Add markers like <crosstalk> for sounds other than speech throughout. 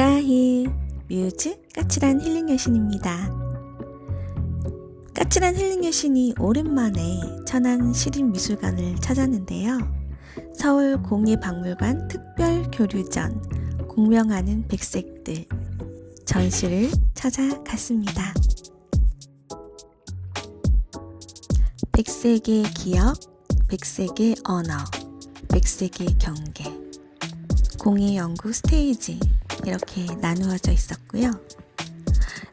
가히 뮤즈 까칠한 힐링 여신입니다. 까칠한 힐링 여신이 오랜만에 천안 시립미술관을 찾았는데요. 서울 공예박물관 특별 교류전 공명하는 백색들 전시를 찾아갔습니다. 백색의 기억, 백색의 언어, 백색의 경계, 공예 연구 스테이지 이렇게 나누어져 있었고요.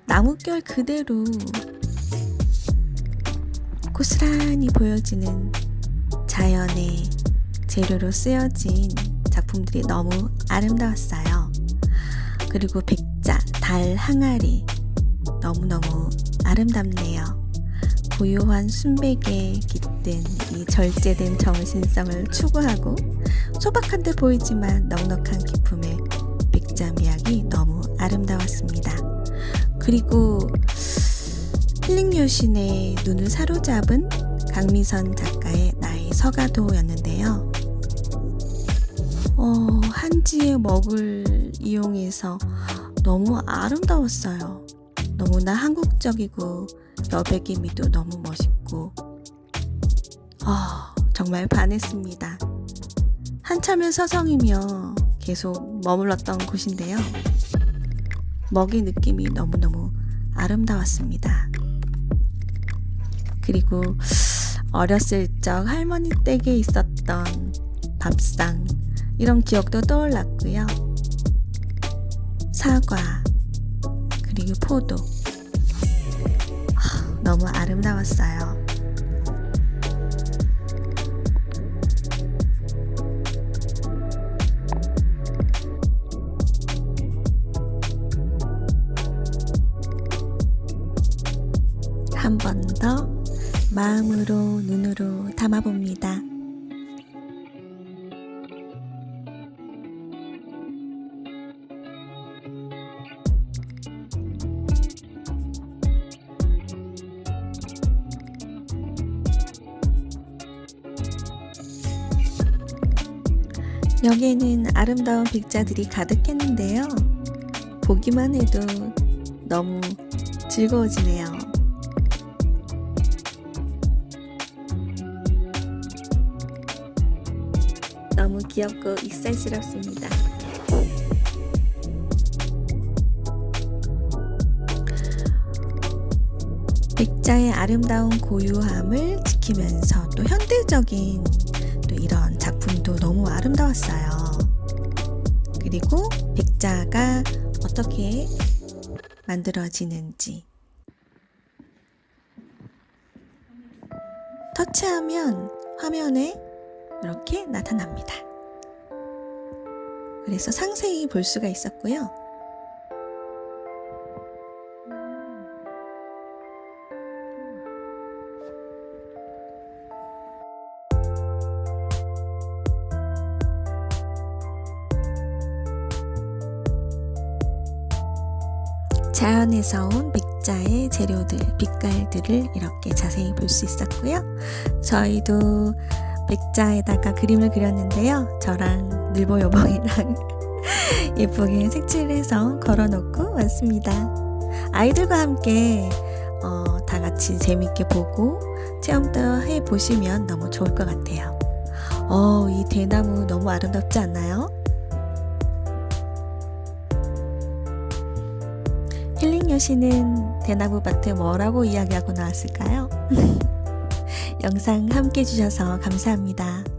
나무결 그대로 고스란히 보여지는 자연의 재료로 쓰여진 작품들이 너무 아름다웠어요. 그리고 백자, 달, 항아리 너무너무 아름답네요. 고요한 순백에 깃든 이 절제된 정신성을 추구하고 소박한 듯 보이지만 넉넉한 기품의 미학이 너무 아름다웠습니다. 그리고 힐링 여신의 눈을 사로잡은 강미선 작가의 나의 서가도였는데요. 어, 한지의 먹을 이용해서 너무 아름다웠어요. 너무나 한국적이고 여백의 미도 너무 멋있고 아 정말 반했습니다. 한참을 서성이며 계속 머물렀던 곳인데요. 먹의 느낌이 너무너무 아름다웠습니다. 그리고 어렸을 적 할머니 댁에 있었던 밥상 이런 기억도 떠올랐고요. 사과 그리고 포도 하, 너무 아름다웠어요. 한 번 더 마음으로 눈으로 담아봅니다. 여기에는 아름다운 백자들이 가득했는데요. 보기만 해도 너무 즐거워지네요. 너무 귀엽고 익살스럽습니다. 백자의 아름다운 고유함을 지키면서 또 현대적인 또 이런 작품도 너무 아름다웠어요. 그리고 백자가 어떻게 만들어지는지 터치하면 화면에 이렇게 나타납니다. 그래서 상세히 볼 수가 있었고요. 자연에서 온 백자의 재료들, 빛깔들을 이렇게 자세히 볼 수 있었고요. 저희도 백자에다가 그림을 그렸는데요. 저랑 늘보 여봉이랑 <laughs> 예쁘게 색칠해서 걸어놓고 왔습니다. 아이들과 함께 어, 다 같이 재밌게 보고 체험도 해 보시면 너무 좋을 것 같아요. 어, 이 대나무 너무 아름답지 않나요? 힐링 여신은 대나무 밭에 뭐라고 이야기하고 나왔을까요? <laughs> 영상 함께 해주셔서 감사합니다.